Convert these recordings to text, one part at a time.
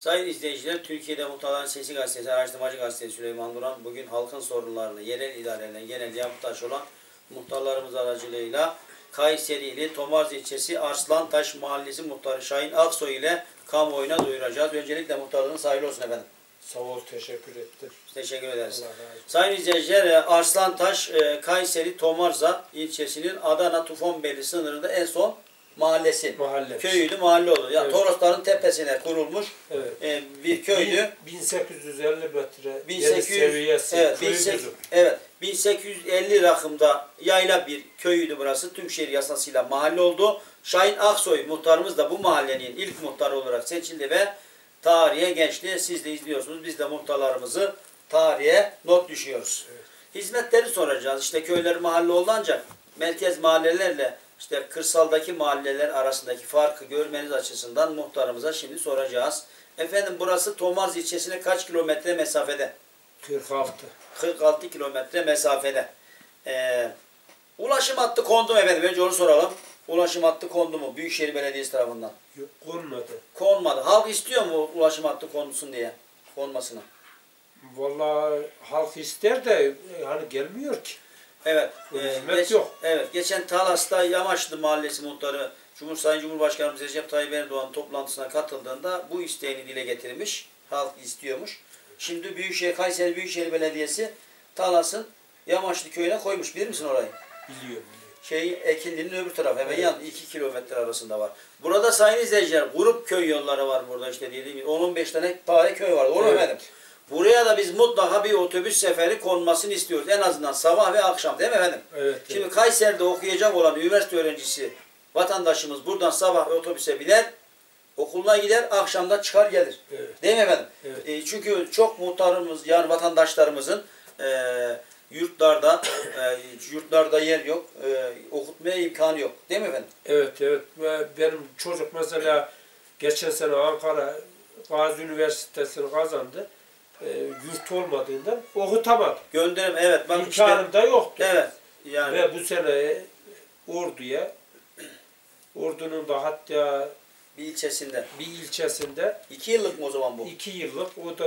Sayın izleyiciler, Türkiye'de Muhtarların Sesi Gazetesi, Araştırmacı Gazetesi Süleyman Duran bugün halkın sorunlarını yerel idarelerine genel yapıtaş olan muhtarlarımız aracılığıyla Kayserili Tomarz ilçesi Arslantaş Mahallesi muhtarı Şahin Aksoy ile kamuoyuna duyuracağız. Öncelikle muhtarlığınız hayırlı olsun efendim. Sağ ol, teşekkür ettim. Teşekkür ederiz. Sayın izleyiciler, e, Arslantaş, e, Kayseri Tomarza ilçesinin Adana Tufanbeyli sınırında en son mahallesi. Mahalle. Köyüydü, mahalle oldu. Yani Evet. Torosların tepesine kurulmuş Evet. e, bir köydü. 1850 metre 1800 yer seviyesi. evet, köy 1800 büyük. evet 1850 rakımda yayla bir köyüydü burası. Tüm şehir yasasıyla mahalle oldu. Şahin Aksoy muhtarımız da bu mahallenin ilk muhtarı olarak seçildi ve tarihe geçti. Siz de izliyorsunuz. Biz de muhtarlarımızı tarihe not düşüyoruz. Evet. Hizmetleri soracağız. İşte köyler mahalle oldu ancak merkez mahallelerle işte kırsaldaki mahalleler arasındaki farkı görmeniz açısından muhtarımıza şimdi soracağız. Efendim burası Tomaz ilçesine kaç kilometre mesafede? 46. 46 kilometre mesafede. Ee, ulaşım hattı kondu mu efendim? Önce onu soralım. Ulaşım hattı kondu mu? Büyükşehir Belediyesi tarafından. Yok, konmadı. Konmadı. Halk istiyor mu ulaşım hattı konulsun diye? Konmasını. Vallahi halk ister de e, hani gelmiyor ki. Evet. E, hizmet yok. Evet. Geçen Talas'ta Yamaçlı Mahallesi muhtarı Cumhur Sayın Cumhurbaşkanımız Recep Tayyip Erdoğan toplantısına katıldığında bu isteğini dile getirmiş. Halk istiyormuş. Şimdi Büyükşehir Kayseri Büyükşehir Belediyesi Talas'ın Yamaçlı köyüne koymuş. Bilir misin orayı? Biliyor biliyor. şey Ekilli'nin öbür tarafı hemen Evet. yan 2 kilometre arasında var. Burada sayın izleyiciler grup köy yolları var burada işte dediğim gibi 10-15 tane tane köy var. Mu Evet. efendim? Buraya da biz mutlaka bir otobüs seferi konmasını istiyoruz. En azından sabah ve akşam değil mi efendim? Evet. Şimdi evet. Kayseri'de okuyacak olan üniversite öğrencisi vatandaşımız buradan sabah otobüse biner, okuluna gider, akşamda çıkar gelir. Evet. Değil mi efendim? Evet. E, çünkü çok muhtarımız yani vatandaşlarımızın e, yurtlarda e, yurtlarda yer yok, e, okutmaya imkanı yok. Değil mi efendim? Evet evet. Ve benim çocuk mesela geçen sene Ankara Gazi Üniversitesi'ni kazandı. E, yurt olmadığından okutamadı. Gönderim evet bak işte İmkanım da yoktu. evet yani Ve bu sene Ordu'ya Ordu'nun da hatta bir ilçesinde. bir ilçesinde iki yıllık mı o zaman bu? iki yıllık o da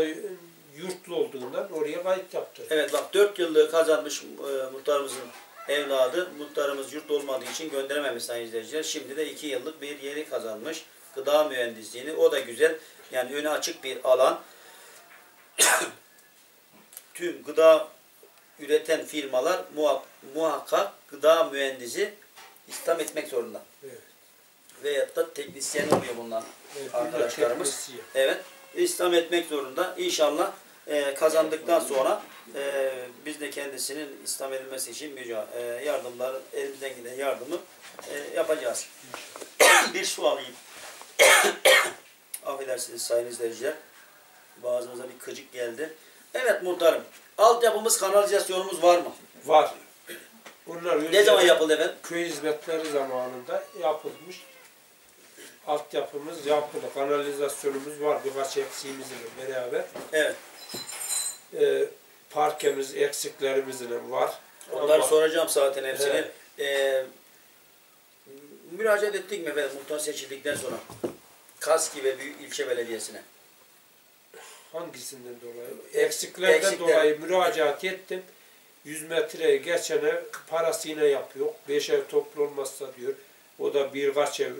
yurtlu olduğundan oraya kayıt yaptı. Evet bak dört yıllığı kazanmış e, muhtarımızın evladı. Muhtarımız yurt olmadığı için gönderememiş sayın izleyiciler. Şimdi de iki yıllık bir yeri kazanmış. Gıda mühendisliğini. O da güzel. Yani önü açık bir alan. Tüm gıda üreten firmalar muhak- muhakkak gıda mühendisi istihdam etmek zorunda. Evet. Veyahut da teknisyen oluyor bunlar. Evet, Arkadaşlarımız. Evet. İslam etmek zorunda. İnşallah e, kazandıktan sonra e, biz de kendisinin İslam edilmesi için müca- e, yardımları, elimizden giden yardımı e, yapacağız. bir su alayım. Affedersiniz sayın izleyiciler. Boğazımıza bir kıcık geldi. Evet muhtarım. Altyapımız, kanalizasyonumuz var mı? Var. Bunlar Ne zaman yapıldı efendim? köy hizmetleri zamanında yapılmış. Altyapımız yapıldı. Kanalizasyonumuz var. Birkaç eksiğimizle beraber. Evet. Ee, parkemiz eksiklerimizle var. Onları Ama- soracağım zaten hepsini. Evet. Ee, müracaat ettik mi efendim muhtar seçildikten sonra? Kaski ve Büyük ilçe belediyesine. Hangisinden dolayı? Ek- Eksiklerden eksikler. dolayı müracaat ettim. 100 metreye geçene parası yine yapıyor. 5 ev toplu olmazsa diyor. O da birkaç ev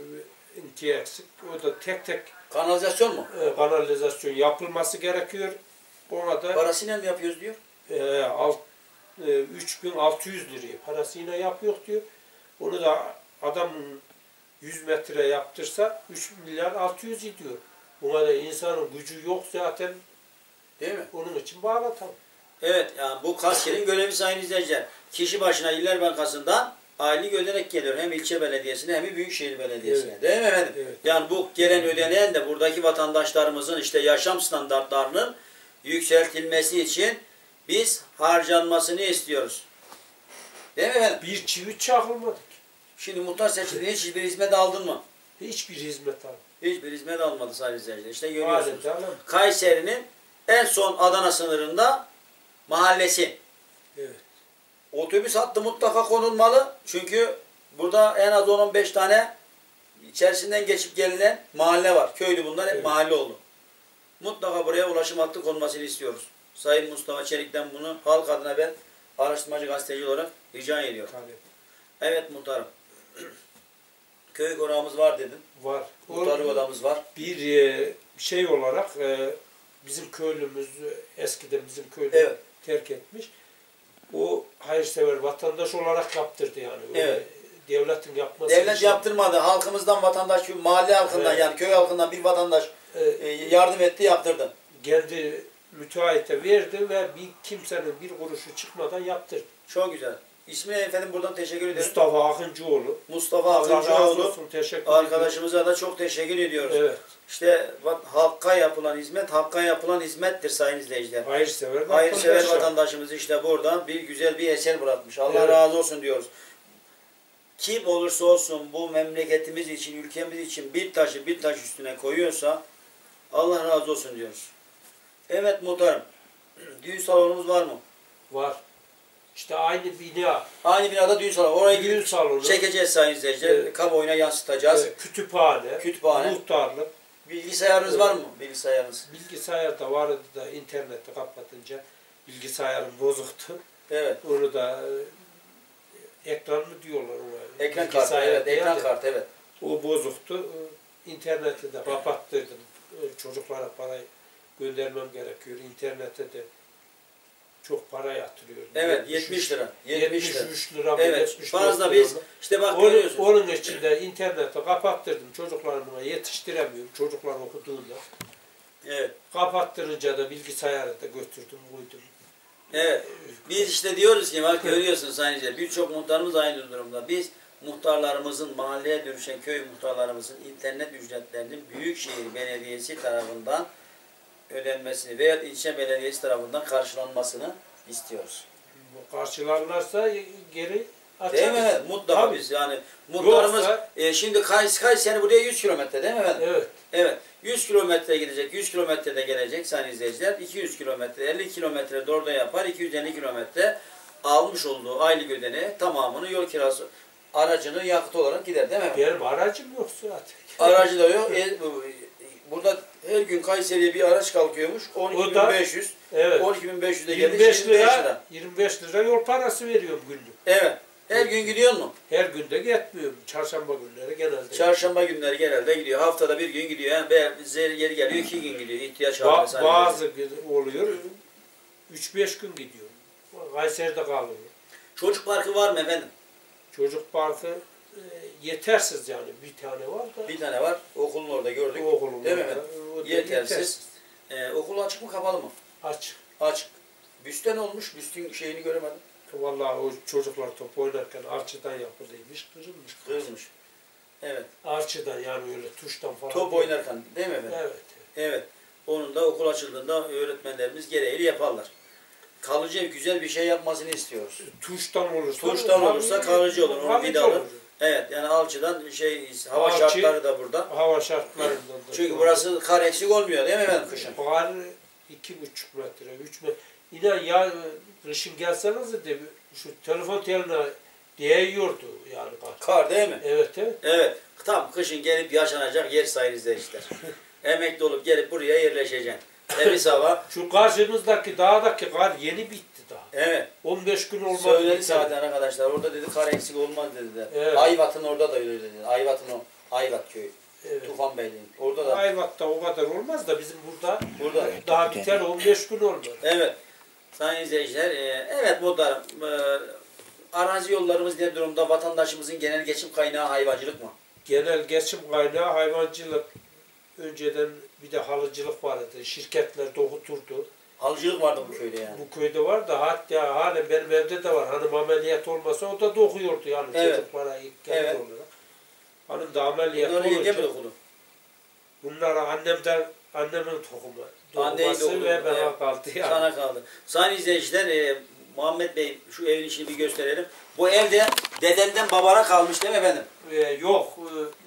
iki eksik. O da tek tek Kanalizasyon mu? e, kanalizasyon yapılması gerekiyor. Ona da Parasıyla mı yapıyoruz diyor. e, alt, e, 3600 liraya parasıyla yapıyor diyor. Onu da adamın 100 metre yaptırsa 3 milyar 600 ediyor. Buna da insanın gücü yok zaten Değil mi? onun için bağlatalım. Evet yani bu Kaski'nin görevi sayın izleyiciler. Kişi başına İller Bankası'ndan aylık ödenek geliyor. Hem ilçe belediyesine hem de Büyükşehir Belediyesi'ne. Evet. Değil mi efendim? Evet. Yani bu gelen ödeneğin de buradaki vatandaşlarımızın işte yaşam standartlarının yükseltilmesi için biz harcanmasını istiyoruz. Değil mi efendim? Bir çivi çakılmadık. Şimdi muhtar seçildiğinde hiçbir hizmet aldın mı? Hiçbir hizmet almadık. Hiçbir hizmet almadı sayın izleyiciler. İşte görüyorsunuz. Kayseri'nin en son Adana sınırında mahallesi. Evet. Otobüs hattı mutlaka konulmalı. Çünkü burada en az 10-15 tane içerisinden geçip gelinen mahalle var. Köylü bunlar hep Evet. mahalle oldu. mutlaka buraya ulaşım hattı konmasını istiyoruz. Sayın Mustafa Çelik'ten bunu halk adına ben araştırmacı gazeteci olarak rica ediyorum. Tabii. Evet muhtarım. Köy konağımız var dedin. Var. Muhtarlık odamız var. bir e, şey olarak e, bizim köylümüz eskiden bizim köylü Evet. terk etmiş. O hayırsever vatandaş olarak yaptırdı yani. Öyle Evet. Devletin yapması. Devlet için, yaptırmadı. Halkımızdan vatandaş, mahalle halkından Evet. yani köy halkından bir vatandaş e, e, yardım etti, yaptırdı. kendi müteahhite verdi ve bir kimsenin bir kuruşu çıkmadan yaptırdı. Çok güzel. İsmi efendim buradan teşekkür ederim. Mustafa Akıncıoğlu. Mustafa Akıncıoğlu. olsun. Teşekkür. Arkadaşımıza da çok teşekkür ediyoruz. Evet. İşte va- halka yapılan hizmet, hakka yapılan hizmettir sayın izleyiciler. Hayırsever Hayırsever vatandaşlar. vatandaşımız işte burada bir güzel bir eser bırakmış. Allah Evet. razı olsun diyoruz. Kim olursa olsun bu memleketimiz için, ülkemiz için bir taşı bir taş üstüne koyuyorsa Allah razı olsun diyoruz. Evet muhtarım. Düğün salonumuz var mı? Var. İşte aynı bina. Aynı binada düğün salonu. Oraya Düğün salonu. çekeceğiz sayın izleyiciler. Evet. Kamuoyuna yansıtacağız. e, kütüphane. Kütüphane. Muhtarlık. Bilgisayarınız var mı? Bilgisayarınız. Bilgisayar da vardı da interneti kapatınca bilgisayarım bozuktu. Evet. Onu da e, ekran mı diyorlar ona? Ekran kartı. Evet. Ekran de kartı. Evet. O bozuktu. E, İnterneti de kapattırdım. E, Çocuklara parayı göndermem gerekiyor. İnternete de çok para yatırıyorum. Evet. 70 lira. 70 lira. 73 lira mı? Evet. 74 Fazla lira biz mı? işte bak Onun, görüyorsunuz. onun için de interneti kapattırdım. Çocuklarıma yetiştiremiyorum. Çocuklar okuduğunda. Evet. Kapattırınca da bilgisayarı da götürdüm, koydum. Evet. Biz işte diyoruz ki bak görüyorsunuz sayın birçok muhtarımız aynı durumda. Biz muhtarlarımızın, mahalleye dönüşen köy muhtarlarımızın internet ücretlerinin Büyükşehir Belediyesi tarafından ödenmesini veya ilçe belediyesi tarafından karşılanmasını istiyoruz. Karşılarlarsa geri açarız. Değil mi efendim? Mutlaka Tabii. biz yani muhtarımız Yoksa- e, şimdi Kays, Kayseri buraya 100 kilometre değil mi efendim? Evet. Evet. 100 kilometre gidecek, 100 kilometrede gelecek sayın izleyiciler. 200 kilometre, 50 kilometre de orada yapar. 250 kilometre almış olduğu aylık ödeneği tamamını yol kirası aracını yakıt olarak gider değil mi? Benim aracım yok zaten. Aracı da yok. E, burada her gün Kayseri'ye bir araç kalkıyormuş. O da- 12.500. Evet. 12.500'e geldi. 25 25 lira. lira, 25 lira yol parası veriyorum günlük. Evet. Her gün gidiyor mu? Her günde gitmiyorum. Çarşamba günleri genelde. Çarşamba günleri genelde gidiyor. Haftada bir gün gidiyor. Yani geri geliyor. iki gün gidiyor. İhtiyaç Ba- halinde. sayın bazı oluyor. 3-5 gün gidiyor. Kayseri'de kalıyor. Çocuk parkı var mı efendim? Çocuk parkı yetersiz yani. Bir tane var da. Bir tane var. Okulun orada gördük. Okulun Değil mi? O da Yetersiz. Ee, okul açık mı kapalı mı? Aç. Açık. Büsten olmuş. Büstün şeyini göremedim. Vallahi o çocuklar top oynarken arçıdan yapıldıymış, kırılmış. Kırılmış. Evet. Arçıdan yani öyle tuştan falan. Top değil. oynarken değil mi efendim? Evet. Evet. Onun da okul açıldığında öğretmenlerimiz gereğini yaparlar. Kalıcı güzel bir şey yapmasını istiyoruz. Tuştan olursa. Tuştan olursa kalıcı olur. Onu kalıcı Evet yani alçıdan şey hava Alçı- şartları da burada. Hava şartlarından da. Çünkü burası kar eksik olmuyor değil mi efendim kışın? Kar iki buçuk metre, üç metre. İnan ya kışın gelseniz de şu telefon teline değiyordu yani kar. Kar değil mi? Evet evet. Evet. Tam kışın gelip yaşanacak yer sayın izleyiciler. Emekli olup gelip buraya yerleşeceksin. Temiz hava. Şu karşımızdaki dağdaki kar yeni bitti daha. Evet. 15 gün olmadı. Söyledi zaten arkadaşlar. Orada dedi kar eksik olmaz dediler. Evet. Ayvat'ın orada da öyle dedi. Ayvat'ın o. Ayvat köyü. Evet. Tufan Beyliğin. Orada da. Ayvat'ta o kadar olmaz da bizim burada Burada. daha biter 15 gün olmadı. Evet. Sayın izleyiciler. e, evet muhtarım. E, arazi yollarımız ne durumda? Vatandaşımızın genel geçim kaynağı hayvancılık mı? Genel geçim kaynağı hayvancılık. Önceden bir de halıcılık vardı. Şirketler dokuturdu. Halıcılık vardı bu köyde yani. Bu köyde var da hatta halen benim evde de var. Hanım ameliyat olmasa o da dokuyordu yani Evet. çocuklara ilk kendi Evet. olarak. Hanım da ameliyat Bunları olunca bunlar annemden annemin tohumu. Anneyi Dokuması dokudu, ve bana evet. kaldı yani. Sana kaldı. Sayın izleyiciler, e, Muhammed Bey şu evin içini bir gösterelim. Bu evde dedemden babana kalmış değil mi efendim? Ee, yok e,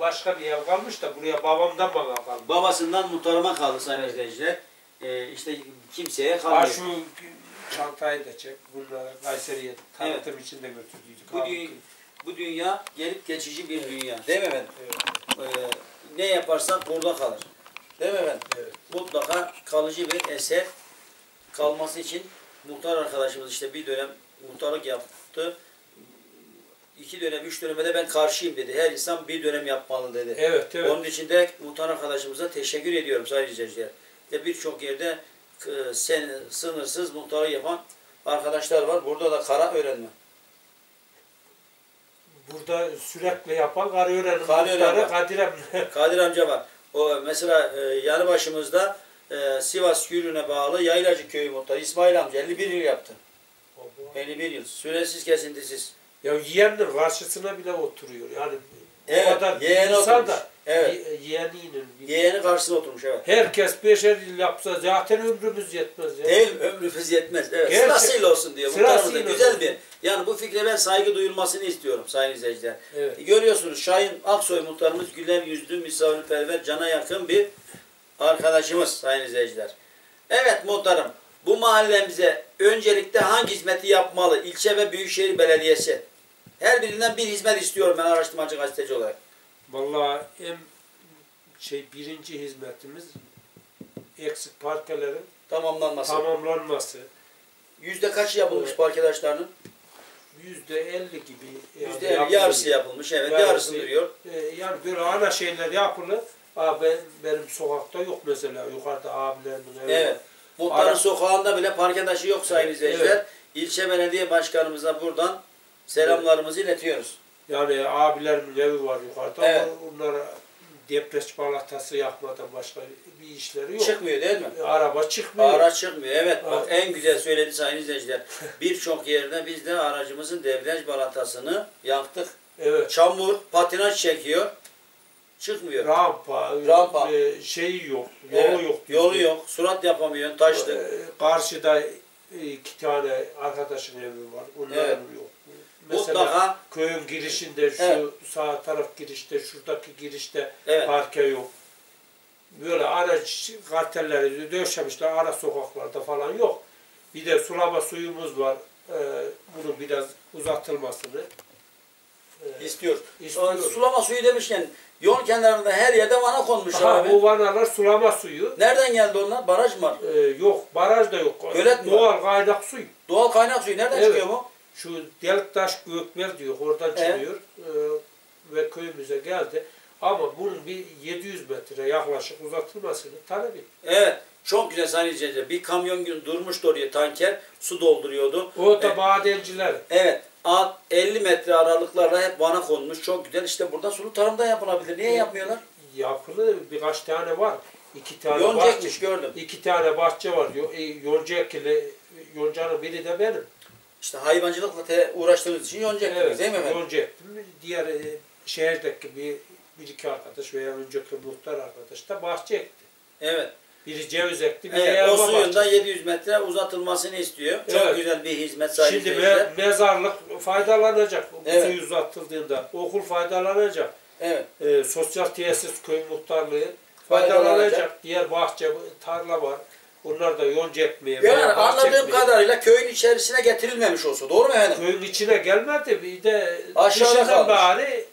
başka bir ev kalmış da buraya babamdan bana kaldı. Babasından muhtarıma kaldı sayın izleyiciler. E, işte kimseye Ha kalmıyor. şu çantayı da çek. Bunları Kayseri'ye tanıtım için de götürdüydük. Bu, dü- bu dünya gelip geçici bir dünya. Değil mi efendim? Evet, E, ne yaparsak burada kalır. Değil mi efendim? evet. mutlaka kalıcı bir eser kalması için muhtar arkadaşımız işte bir dönem muhtarlık yaptı. İki dönem, üç döneme de ben karşıyım dedi. Her insan bir dönem yapmalı dedi. Evet, evet. Onun için de muhtar arkadaşımıza teşekkür ediyorum sayın izleyiciler. Ve birçok yerde e, sen, sınırsız muhtarlık yapan arkadaşlar var. Burada da kara öğrenme. Burada sürekli yapan Karayören'in Karayören muhtarı var. Kadir Emre. Kadir amca var. O mesela e, yanı başımızda e, Sivas Gürün'e bağlı Yaylacı Köyü muhtarı İsmail amca 51 yıl yaptı. 51 yıl. Süresiz kesintisiz. Ya yeğenin karşısına bile oturuyor. Yani Evet, o kadar yeğeni insan oturmuş. da Evet. ye- yeğeninin. Yeğeni karşısına oturmuş evet. Herkes beşer yıl yapsa zaten ömrümüz yetmez. Ya. Değil? Ömrümüz yetmez. Evet. Gerçek- Sırasıyla olsun diyor. Sırasıyla da güzel olsun. bir. Yani bu fikre ben saygı duyulmasını istiyorum sayın izleyiciler. Evet. Görüyorsunuz Şahin Aksoy muhtarımız güler yüzlü, misafirperver, cana yakın bir arkadaşımız sayın izleyiciler. Evet muhtarım bu mahallemize öncelikle hangi hizmeti yapmalı? İlçe ve Büyükşehir Belediyesi. Her birinden bir hizmet istiyorum ben araştırmacı gazeteci olarak. Vallahi en şey birinci hizmetimiz eksik parkelerin Tamamlanması. tamamlanması. Yüzde kaç yapılmış Evet. arkadaşlarının? Yüzde elli gibi. yani Yüzde elli, yapılıyor. yarısı yapılmış. Evet Yarısı. yarısı duruyor. Ee, yani böyle ana şeyler yapılır. Aa, ben, benim sokakta yok mesela. Yukarıda abilerimin evi Evet. Muhtarın Ara- sokağında bile park arkadaşı yok sayın Evet, izleyiciler. İlçe belediye başkanımıza buradan selamlarımızı iletiyoruz. Yani abilerimin evi var yukarıda. Evet. ama Onlara depreç balatası yapmadan başka bir işleri yok. Çıkmıyor değil mi? Araba çıkmıyor. Araç çıkmıyor. Evet bak Evet. en güzel söyledi sayın izleyiciler. Birçok yerde biz de aracımızın debriyaj balatasını yaktık. Evet. Çamur, patinaj çekiyor. Çıkmıyor. Rampa, Rampa. e, şeyi yok, yolu Evet, yok. Yolu yok. Surat yapamıyorsun. Taşlı. Ee, Karşıda iki tane arkadaşın evi var. Onların Evet. yok. Mesela Mutlaka köyün girişinde şu Evet. sağ taraf girişte şuradaki girişte Evet. parke yok. Böyle araç kartelleri döşemişler ara sokaklarda falan yok. Bir de sulama suyumuz var. Ee, bunun biraz uzatılmasını e, istiyor. istiyoruz. Sulama suyu demişken yol kenarında her yerde vana konmuş Aha, abi. bu vanalar sulama suyu. Nereden geldi onlar? Baraj mı var? Ee, yok, baraj da yok. Gölet mi Doğal kaynak suyu. Doğal kaynak suyu nereden Evet. çıkıyor bu? Şu Deliktaş Gökmer diyor, oradan Evet. çıkıyor ee, ve köyümüze geldi. Ama bunun bir 700 metre yaklaşık uzatılmasını talep ettik. Evet. Çok güzel sayın izleyiciler. Bir kamyon gün durmuştu oraya tanker. Su dolduruyordu. O da Evet. madenciler. Evet. Alt 50 metre aralıklarla hep vana konmuş. Çok güzel. İşte burada sulu tarımda yapılabilir. Niye yapmıyorlar? Yapılı birkaç tane var. İki tane Yonca bahçe, gördüm. iki tane bahçe var. E, Yonca ekili, yoncanın biri de benim. İşte hayvancılıkla te- uğraştığınız için yonca ektiniz değil mi efendim? Yonca ektim. Diğer e, şehirdeki bir, bir iki arkadaş veya önceki muhtar arkadaş da bahçe ekti. Evet. Biri ceviz ekti, biri Evet, o suyun da bahçesi. 700 metre uzatılmasını istiyor. Çok Evet. güzel bir hizmet sayın Şimdi me- mezarlık faydalanacak. Bu Evet. suyu uzatıldığında. Okul faydalanacak. Evet. Ee, sosyal tesis köy muhtarlığı Faydalanacak. faydalanacak. Diğer bahçe, tarla var. Onlar da yonca ekmeye Yani anladığım ekmeye- kadarıyla köyün içerisine getirilmemiş olsa. Doğru mu efendim? Köyün içine gelmedi. Bir de kalmış. bari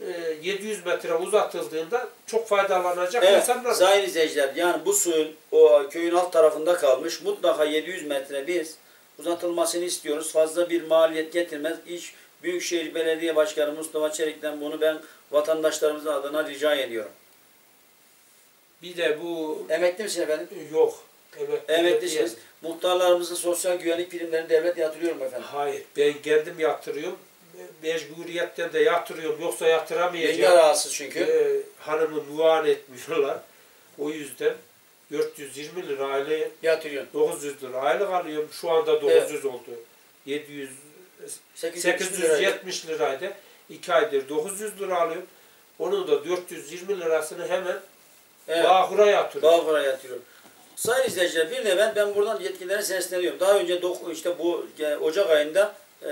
e, 700 metre uzatıldığında çok faydalanacak Evet, insanlar. sayın izleyiciler yani bu suyun o köyün alt tarafında kalmış mutlaka 700 metre biz uzatılmasını istiyoruz. Fazla bir maliyet getirmez. İş Büyükşehir Belediye Başkanı Mustafa Çelik'ten bunu ben vatandaşlarımızın adına rica ediyorum. Bir de bu Emekli misin efendim? yok. Evet. Emeklisiniz. Muhtarlarımızın sosyal güvenlik primlerini devlet yatırıyor mu efendim? Hayır. Ben kendim yatırıyorum. Mecburiyetten de yatırıyorum. Yoksa Yenge yatıramayacağım. rahatsız çünkü. Ee, hanımı muayene etmiyorlar. O yüzden 420 lira aile Yatırıyor. 900 lira aylık alıyorum. Şu anda 900 oldu. 700 870 liraydı. 870 liraydı. 2 aydır 900 lira alıyorum. Onun da 420 lirasını hemen Evet. Bağkur'a yatırıyorum. Bağkur'a yatırıyor. Sayın izleyiciler bir de ben, ben buradan yetkililere sesleniyorum. Daha önce doku, işte bu e, Ocak ayında e,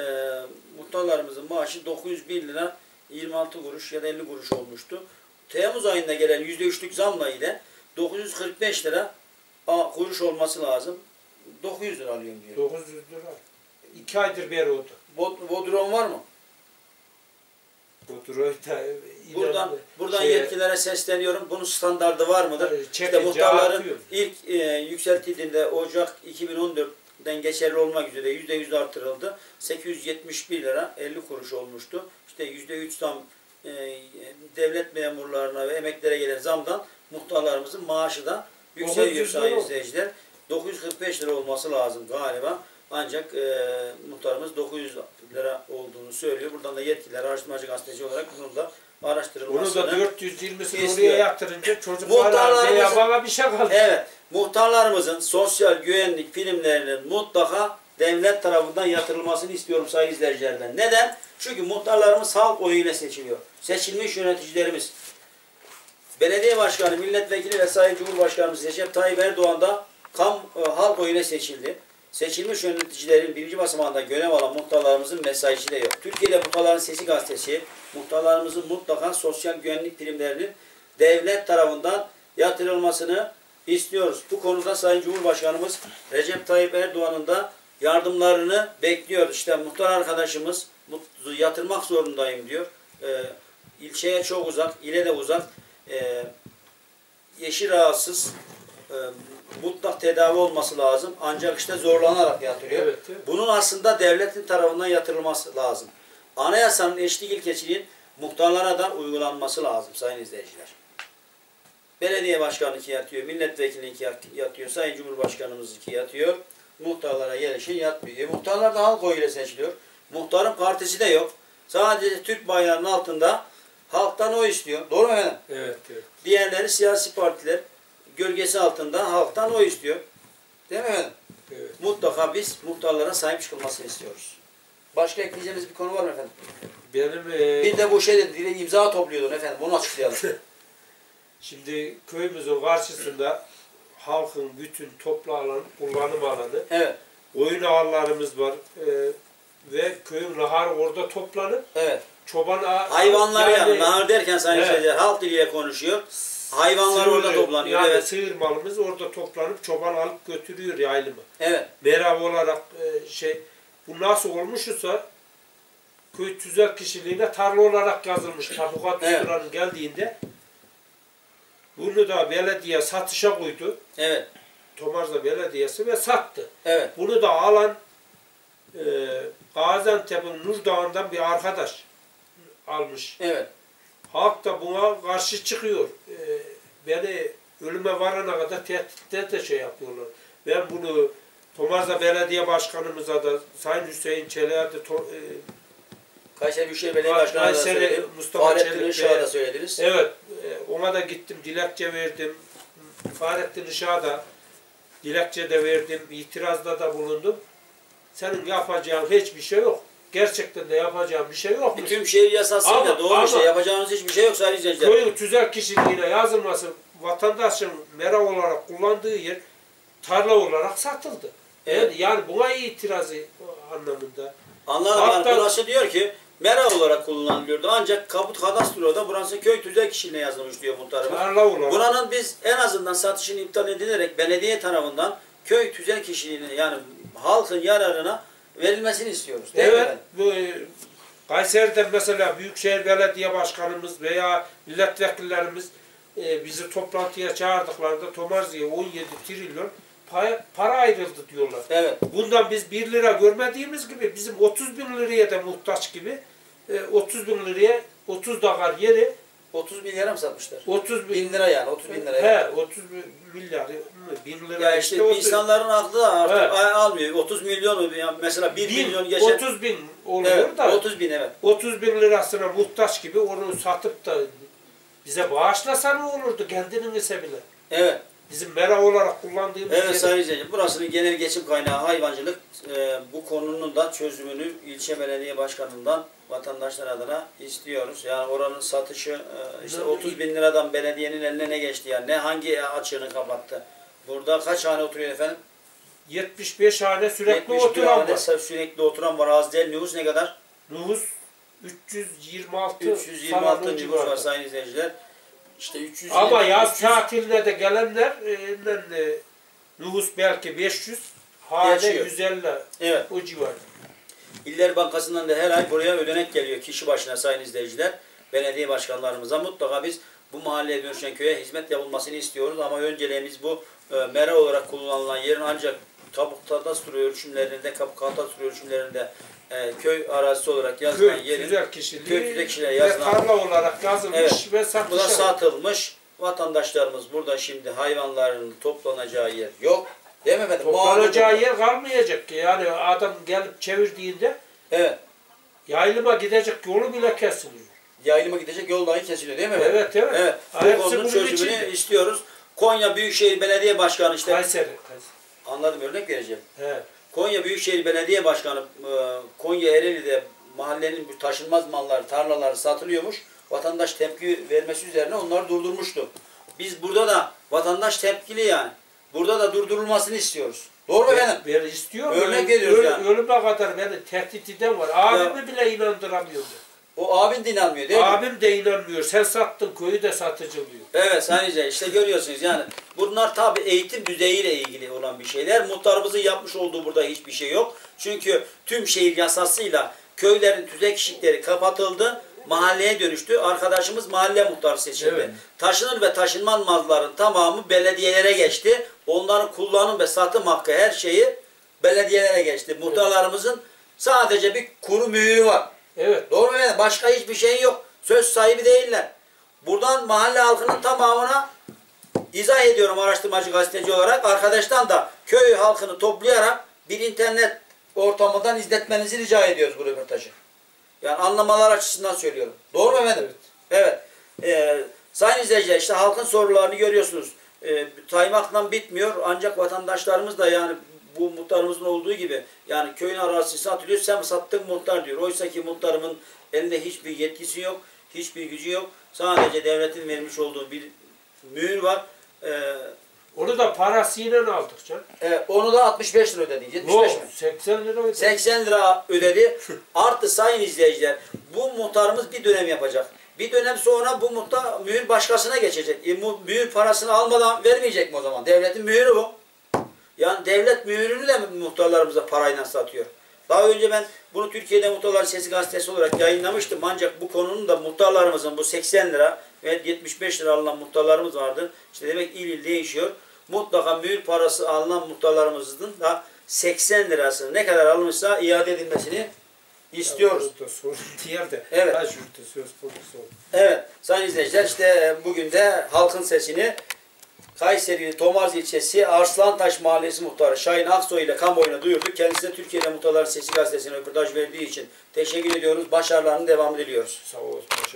muhtarlarımızın maaşı 901 lira 26 kuruş ya da 50 kuruş olmuştu. Temmuz ayında gelen %3'lük zamla ile 945 lira a, kuruş olması lazım. 900 lira alıyorum diyor. 900 lira. 2 aydır beri oldu. Bod- Bodrum var mı? Öyle Buradan buradan şey- yetkililere sesleniyorum. Bunun standardı var mıdır? İşte muhtarların ilk e, yükseltildiğinde Ocak 2014'den geçerli olmak üzere %100 artırıldı. 871 lira 50 kuruş olmuştu. İşte %3 zam e, devlet memurlarına ve emeklilere gelen zamdan muhtarlarımızın maaşı da yükseliyor 900 lira sayın izleyiciler. 945 lira olması lazım galiba. Ancak e, muhtarımız 900 lira olduğunu söylüyor. Buradan da yetkililer araştırmacı gazeteci olarak bunun da araştırılmasını da 420'sini istiyor. oraya yatırınca çocuklara Muhtarlarımızın- veya bana bir şey kaldı. Evet, muhtarlarımızın sosyal güvenlik primlerinin mutlaka devlet tarafından yatırılmasını istiyorum sayın izleyicilerden. Neden? Çünkü muhtarlarımız halk oyuyla seçiliyor. Seçilmiş yöneticilerimiz, belediye başkanı, milletvekili ve sayın cumhurbaşkanımız Recep Tayyip Erdoğan da kam, e, halk oyuyla seçildi. Seçilmiş yöneticilerin birinci basamağında görev alan muhtarlarımızın mesaisi de yok. Türkiye'de Muhtarların Sesi gazetesi, muhtarlarımızın mutlaka sosyal güvenlik primlerinin devlet tarafından yatırılmasını istiyoruz. Bu konuda Sayın Cumhurbaşkanımız Recep Tayyip Erdoğan'ın da yardımlarını bekliyoruz. İşte muhtar arkadaşımız yatırmak zorundayım diyor. Ee, ilçeye çok uzak, ile de uzak. Ee, yeşil rahatsız e, mutlak tedavi olması lazım. Ancak işte zorlanarak yatırıyor. Evet, evet. Bunun aslında devletin tarafından yatırılması lazım. Anayasanın eşlik ilkeciliğin muhtarlara da uygulanması lazım sayın izleyiciler. Belediye başkanı yatıyor, milletvekili yatıyor, sayın cumhurbaşkanımız yatıyor. Muhtarlara gelişin yatmıyor. E, muhtarlar da halk oyuyla seçiliyor. Muhtarın partisi de yok. Sadece Türk bayrağının altında halktan oy istiyor. Doğru mu efendim? Evet, evet. Diğerleri siyasi partiler gölgesi altında halktan oy istiyor. Değil mi efendim? evet. Mutlaka biz muhtarlara sahip çıkılmasını istiyoruz. Başka ekleyeceğiniz bir konu var mı efendim? Benim e, Bir de bu şeyde dile imza topluyordun efendim. Bunu açıklayalım. şimdi köyümüzün karşısında halkın bütün toplu alan, kullanım alanı, evet. oyun alanlarımız var e, ve köyün naharı orada toplanıp Evet. çoban Hayvanlar yani, nahar derken sayın Evet. halk diliyle konuşuyor. Hayvanlar orada sığırı, toplanıyor. Yani evet. sığır malımız orada toplanıp çoban alıp götürüyor yaylımı. Evet. Merav olarak e, şey bu nasıl olmuşsa köy tüzel kişiliğine tarla olarak yazılmış tabukat Evet. geldiğinde bunu da belediye satışa koydu. Evet. Tomarza Belediyesi ve sattı. Evet. Bunu da alan e, Gaziantep'in Nur Dağı'ndan bir arkadaş almış. Evet. Halk da buna karşı çıkıyor. E, beni ölüme varana kadar tehditte de şey yapıyorlar. Ben bunu Tomarza Belediye Başkanımıza da Sayın Hüseyin Çelik'e de to- e, Kayseri Büyükşehir Belediye Başkanı'na da söyledim. Mustafa Fahrettin Çelik Işık'a ve- da söylediniz. Evet, e, ona da gittim, dilekçe verdim. Fahrettin Işık'a da dilekçe de verdim, itirazda da bulundum. Senin yapacağın hiçbir şey yok. Gerçekten de yapacağın bir şey yok. Bir tüm şehir yasasıyla doğru ama- şey yapacağımız hiçbir şey yok sayın izleyiciler. Köyün tüzel kişiliğine yazılması vatandaşın mera olarak kullandığı yer tarla olarak satıldı. Evet. Yani, yani buna itirazı anlamında. Anladım. Hatta- burası diyor ki mera olarak kullanılıyordu. Ancak kabut kadastroda burası köy tüzel kişiliğine yazılmış diyor muhtarımız. Tarla olarak. Buranın biz en azından satışını iptal edilerek belediye tarafından köy tüzel kişiliğine yani halkın yararına verilmesini istiyoruz. Değil mi Evet, bu e, Kayseri'de mesela Büyükşehir Belediye Başkanımız veya milletvekillerimiz e, bizi toplantıya çağırdıklarında Tomarzi'ye 17 trilyon pay- para ayrıldı diyorlar. Evet. Bundan biz 1 lira görmediğimiz gibi bizim 30 bin liraya da muhtaç gibi e, 30 bin liraya 30 dakar yeri 30 milyara mı satmışlar? 30 bin, Bin lira yani 30 bin lira. He, 30 bin milyar, bin lira Ya işte otuz- insanların aklı da artık Evet. almıyor. 30 milyon mu? Yani mesela 1 bin, milyon geçen. 30 bin oluyor evet, da 30 bin evet. 30 bin lirasına muhtaç gibi onu satıp da bize bağışlasa ne olurdu kendinin ise bile. Evet. Bizim mera olarak kullandığımız Evet yeri- sayın izleyiciler, burasının genel geçim kaynağı hayvancılık. Ee, bu konunun da çözümünü ilçe belediye başkanından vatandaşlar adına istiyoruz. Yani oranın satışı e, işte Ne- 30 bin liradan belediyenin eline ne geçti yani? Ne hangi açığını kapattı? Burada kaç hane oturuyor efendim? 75 hane sürekli 71 oturan hane var. sürekli oturan var. Az değil. Nüfus ne kadar? Nüfus 326 326 falan o nüfus var sayın izleyiciler. İşte 300 Ama yaz 300 tatiline de gelenler e, e, nüfus belki 500 hane Geçiyor. 150 Evet. o civar. İller Bankası'ndan da her ay buraya ödenek geliyor kişi başına sayın izleyiciler. Belediye başkanlarımıza mutlaka biz bu mahalleye dönüşen köye hizmet yapılmasını istiyoruz ama önceliğimiz bu e, mera olarak kullanılan yerin ancak kabuk kadastro ölçümlerinde, kabuk kadastro ölçümlerinde e, köy arazisi olarak yazılan Köy yerin tüzel kişiliği köy tüzel kişiliğe yazılan- tarla olarak yazılmış Evet. ve bu da satılmış. Vatandaşlarımız burada şimdi hayvanların toplanacağı yer yok. Değil mi efendim? Toplanacağı yer kalmayacak ki. Yani adam gelip çevirdiğinde Evet. yayılıma gidecek yolu bile kesiliyor. Yayılıma gidecek yol dahi kesiliyor değil mi efendim? Evet evet. Evet. Bu konunun çözümünü içinde. istiyoruz. Konya Büyükşehir Belediye Başkanı işte Kayseri. Anladım örnek vereceğim. He. Konya Büyükşehir Belediye Başkanı e, Konya Ereğli'de mahallenin bu taşınmaz malları, tarlaları satılıyormuş. Vatandaş tepki vermesi üzerine onları durdurmuştu. Biz burada da vatandaş tepkili yani. Burada da durdurulmasını istiyoruz. Doğru mu efendim? Ben istiyorum. Örnek veriyoruz yani. Ölüme kadar beni tehdit eden var. Abimi bile inandıramıyordu. O abin de inanmıyor değil mi? Abim de inanmıyor. Sen sattın köyü de satıcı diyor. Evet Sayın işte görüyorsunuz yani bunlar tabi eğitim düzeyiyle ilgili olan bir şeyler. Muhtarımızın yapmış olduğu burada hiçbir şey yok. Çünkü tüm şehir yasasıyla köylerin tüzek kişilikleri kapatıldı. Mahalleye dönüştü. Arkadaşımız mahalle muhtarı seçildi. Evet. Taşınır ve taşınmaz malların tamamı belediyelere geçti. Onların kullanım ve satım hakkı her şeyi belediyelere geçti. Muhtarlarımızın sadece bir kuru mühürü var. Evet. Doğru mu efendim? Başka hiçbir şey yok. Söz sahibi değiller. Buradan mahalle halkının tamamına izah ediyorum araştırmacı gazeteci olarak. Arkadaştan da köy halkını toplayarak bir internet ortamından izletmenizi rica ediyoruz bu röportajı. Yani anlamalar açısından söylüyorum. Doğru mu efendim? Evet. Ee, sayın izleyiciler işte halkın sorularını görüyorsunuz. Ee, saymakla bitmiyor. Ancak vatandaşlarımız da yani bu muhtarımızın olduğu gibi yani köyün arazisi satılıyor sen sattın muhtar diyor. Oysa ki muhtarımın elinde hiçbir yetkisi yok. Hiçbir gücü yok. Sadece devletin vermiş olduğu bir mühür var. Ee, Onu da parasıyla aldık canım. e, onu da 65 lira ödedi. 75 No, mi? 80 lira ödedik. 80 lira ödedi. Artı sayın izleyiciler bu muhtarımız bir dönem yapacak. Bir dönem sonra bu muhtar mühür başkasına geçecek. E, mühür parasını almadan vermeyecek mi o zaman? Devletin mühürü bu. Yani devlet mühürünü de muhtarlarımıza parayla satıyor. Daha önce ben bunu Türkiye'de Muhtarlar Sesi gazetesi olarak yayınlamıştım. Ancak bu konunun da muhtarlarımızın bu 80 lira ve 75 lira alınan muhtarlarımız vardı. İşte demek il il değişiyor. Mutlaka mühür parası alınan muhtarlarımızın da 80 lirası ne kadar alınmışsa iade edilmesini istiyoruz. Evet. Evet sayın izleyiciler işte bugün de halkın sesini Kayseri Tomaz ilçesi Arslantaş Mahallesi muhtarı Şahin Aksoy ile kamuoyuna duyurduk. Kendisine Türkiye'de Muhtarlar Sesi gazetesine röportaj verdiği için teşekkür ediyoruz. Başarılarının devamı diliyoruz. Sağ ol. Teşekkür